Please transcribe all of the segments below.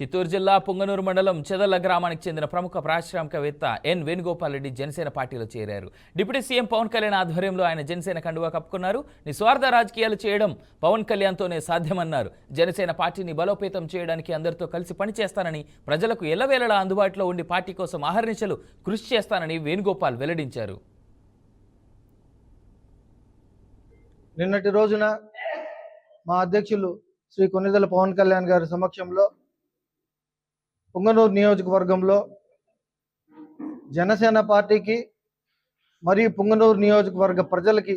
చిత్తూరు జిల్లా పుంగనూరు మండలం చెదల గ్రామానికి చెందిన ప్రముఖ పారిశ్రామికవేత్త ఎన్ వేణుగోపాల్ రెడ్డి జనసేన పార్టీలో చేరారు. డిప్యూటీ సీఎం పవన్ కళ్యాణ్ ఆధ్వర్యంలో ఆయన జనసేన కండువా కప్పుకున్నారు. నిస్వార్థ రాజకీయాలు చేయడం పవన్ కళ్యాణ్తోనే సాధ్యమన్నారు. జనసేన పార్టీని బలోపేతం చేయడానికి అందరితో కలిసి పనిచేస్తానని ప్రజలకు ఎల్లవేళలా అందుబాటులో ఉండి పార్టీ కోసం ఆహర్నిశలు కృషి చేస్తానని వేణుగోపాల్ వెల్లడించారు. నిన్నటి రోజున మా అధ్యక్షులు శ్రీ కొన్నిదల పవన్ కళ్యాణ్ గారి సమక్షంలో పుంగనూరు నియోజకవర్గంలో జనసేన పార్టీకి మరియు పుంగనూరు నియోజకవర్గ ప్రజలకి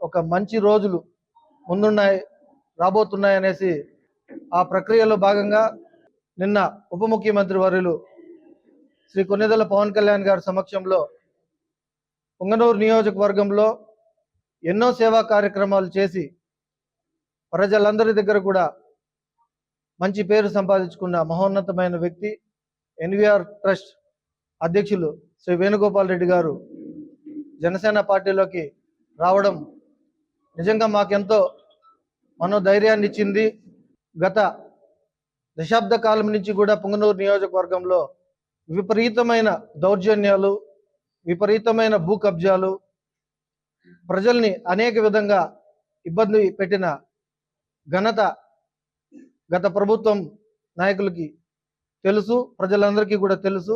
ఒక మంచి రోజులు ముందున్నాయి రాబోతున్నాయి అనేసి ఆ ప్రక్రియలో భాగంగా నిన్న ఉప ముఖ్యమంత్రి వర్యులు శ్రీ కొన్నిదల పవన్ కళ్యాణ్ గారి సమక్షంలో పుంగనూరు నియోజకవర్గంలో ఎన్నో సేవా కార్యక్రమాలు చేసి ప్రజలందరి దగ్గర కూడా మంచి పేరు సంపాదించుకున్న మహోన్నతమైన వ్యక్తి ఎన్విఆర్ ట్రస్ట్ అధ్యక్షులు శ్రీ వేణుగోపాల్ రెడ్డి గారు జనసేన పార్టీలోకి రావడం నిజంగా మాకెంతో మనోధైర్యాన్ని ఇచ్చింది. గత దశాబ్ద కాలం నుంచి కూడా పుంగనూరు నియోజకవర్గంలో విపరీతమైన దౌర్జన్యాలు విపరీతమైన భూ కబ్జాలు ప్రజల్ని అనేక విధంగా ఇబ్బంది పెట్టిన ఘనత గత ప్రభుత్వం నాయకులకి తెలుసు ప్రజలందరికీ కూడా తెలుసు.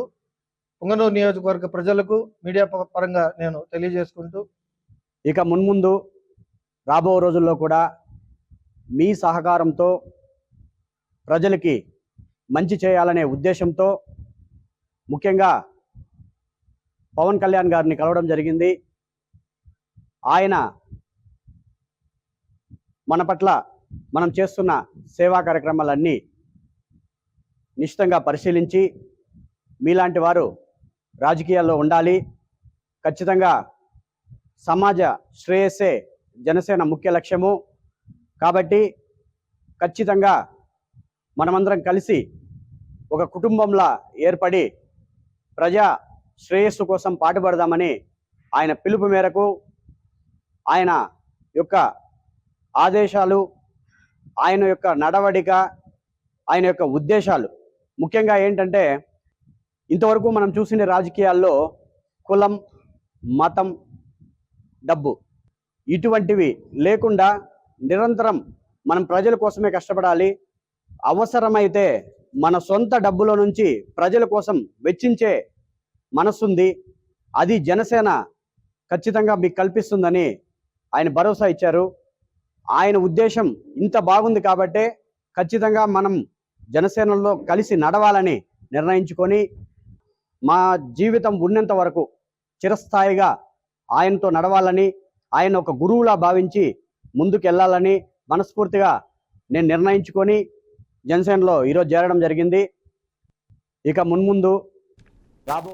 పొంగనూరు నియోజకవర్గ ప్రజలకు మీడియా పరంగా నేను తెలియజేసుకుంటూ ఇక మున్ముందు రాబో రోజుల్లో కూడా మీ సహకారంతో ప్రజలకి మంచి చేయాలనే ఉద్దేశంతో ముఖ్యంగా పవన్ కళ్యాణ్ గారిని కలవడం జరిగింది. ఆయన మన పట్ల మనం చేస్తున్న సేవా కార్యక్రమాలన్నీ నిశ్చితంగా పరిశీలించి మీలాంటి వారు రాజకీయాల్లో ఉండాలి. ఖచ్చితంగా సమాజ శ్రేయస్సే జనసేన ముఖ్య లక్ష్యము. కాబట్టి ఖచ్చితంగా మనమందరం కలిసి ఒక కుటుంబంలా ఏర్పడి ప్రజా శ్రేయస్సు కోసం పాటుపడదామని ఆయన పిలుపు మేరకు ఆయన యొక్క ఆదేశాలు ఆయన యొక్క నడవడిక ఆయన యొక్క ఉద్దేశాలు. ముఖ్యంగా ఏంటంటే ఇంతవరకు మనం చూసిన రాజకీయాల్లో కులం మతం డబ్బు ఇటువంటివి లేకుండా నిరంతరం మనం ప్రజల కోసమే కష్టపడాలి. అవసరమైతే మన సొంత డబ్బుల నుంచి ప్రజల కోసం వెచ్చించే మనస్సుంది అది జనసేన ఖచ్చితంగా మీకు కల్పిస్తుందని ఆయన భరోసా ఇచ్చారు. ఆయన ఉద్దేశం ఇంత బాగుంది కాబట్టే ఖచ్చితంగా మనం జనసేనలో కలిసి నడవాలని నిర్ణయించుకొని మా జీవితం ఉన్నంత వరకు చిరస్థాయిగా ఆయనతో నడవాలని ఆయన ఒక గురువులా భావించి ముందుకు వెళ్ళాలని మనస్ఫూర్తిగా నేను నిర్ణయించుకొని జనసేనలో ఈరోజు చేరడం జరిగింది. ఇక మున్ముందు రాబో